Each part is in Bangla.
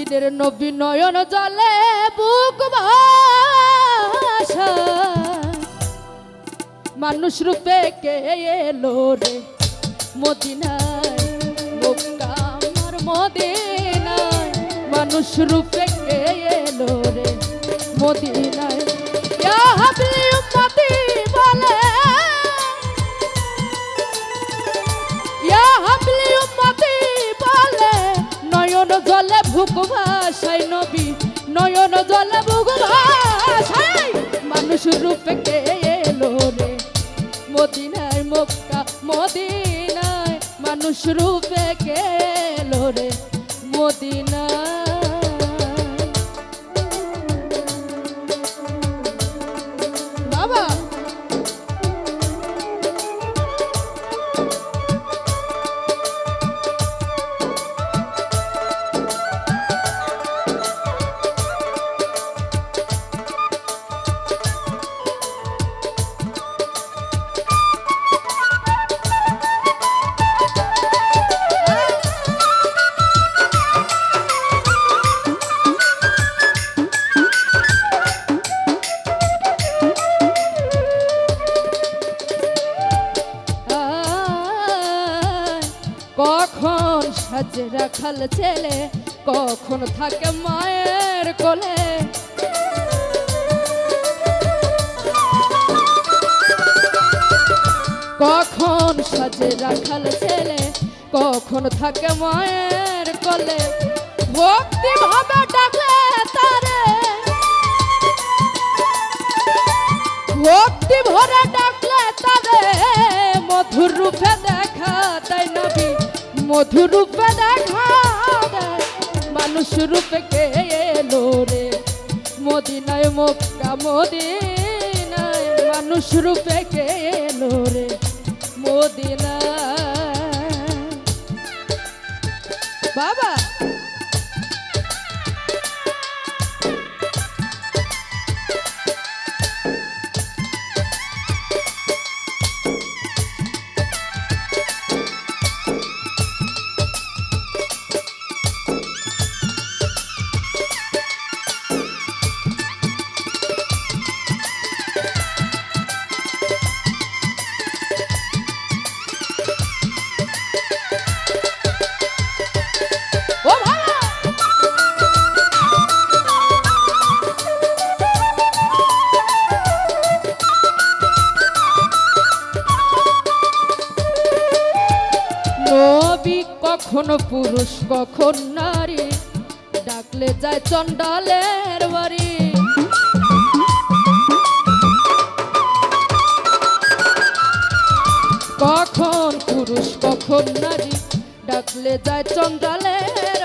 দিনের নবী নয়ন জলে বুক মানুষ রূপে কে এলো রে? মদিনায় মদিনায়। মানুষ রূপে কে এলো রে? মদিনায়। জলে ভাষায় নবী নয়ন জলে ভুক ভাষায় মানুষ রূপে কখন সাজে রাখাল ছেলে, কখন থাকে মায়ের কোলে। কখন সাজে রাখাল ছেলে, কখন থাকে মায়ের কোলে। ভক্তি ভাবে ডাকলে তারে। ভক্তি ভরে ডাকলে তারে। মধুর রূপে দেখা তাই নবী। মধুর রূপে দেখা। মানুষ রূপে কে এলো রে? মদিনায় মক্কা, মদিনায় মানুষ রূপে কে এলো রে? মদিনায়। বাবা! কখনো পুরুষ, কখন নারী? ডাকলে যায় চন্ডালের বাড়ি। কখন পুরুষ, কখন নারী? ডাকলে যায় চন্ডালের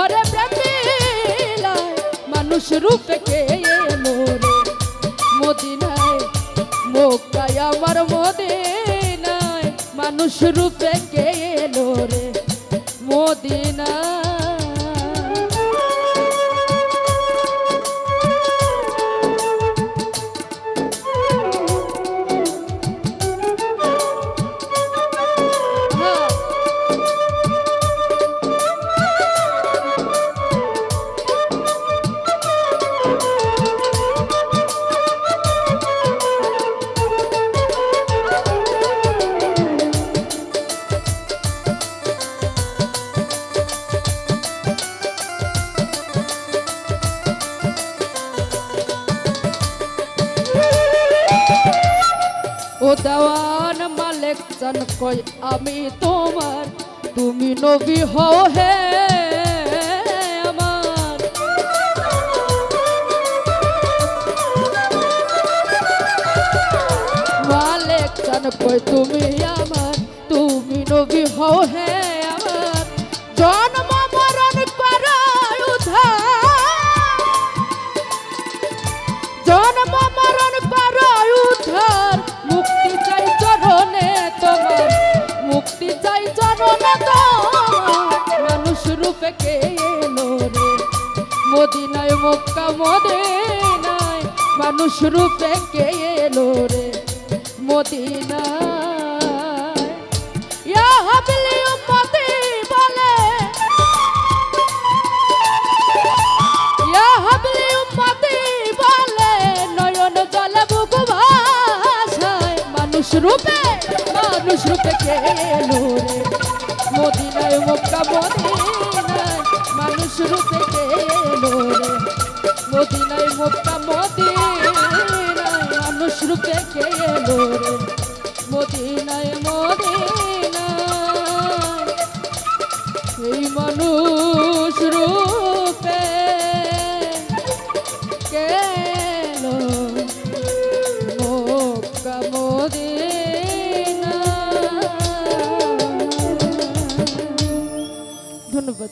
ঘরে মানুষ রূপে কে মোরে? মোদী মদিনায় মোকায় আমার মদিনায়, মানুষ রূপে কে রে মদিনায় ও মালেক চান কই আমি তোমার? তুমি নবী হও হে আমার। মালিক জান কই তুমি আমার? তুমি নবী হও হে মানুষ রূপে কে এলো রে মদিনা ইয়া বলে। বলে মানুষ রূপে মানুষ রূপে কে এলো রে মদিনায় মদিনায়, মানুষ রূপে কে রে মদিনায় মক্কা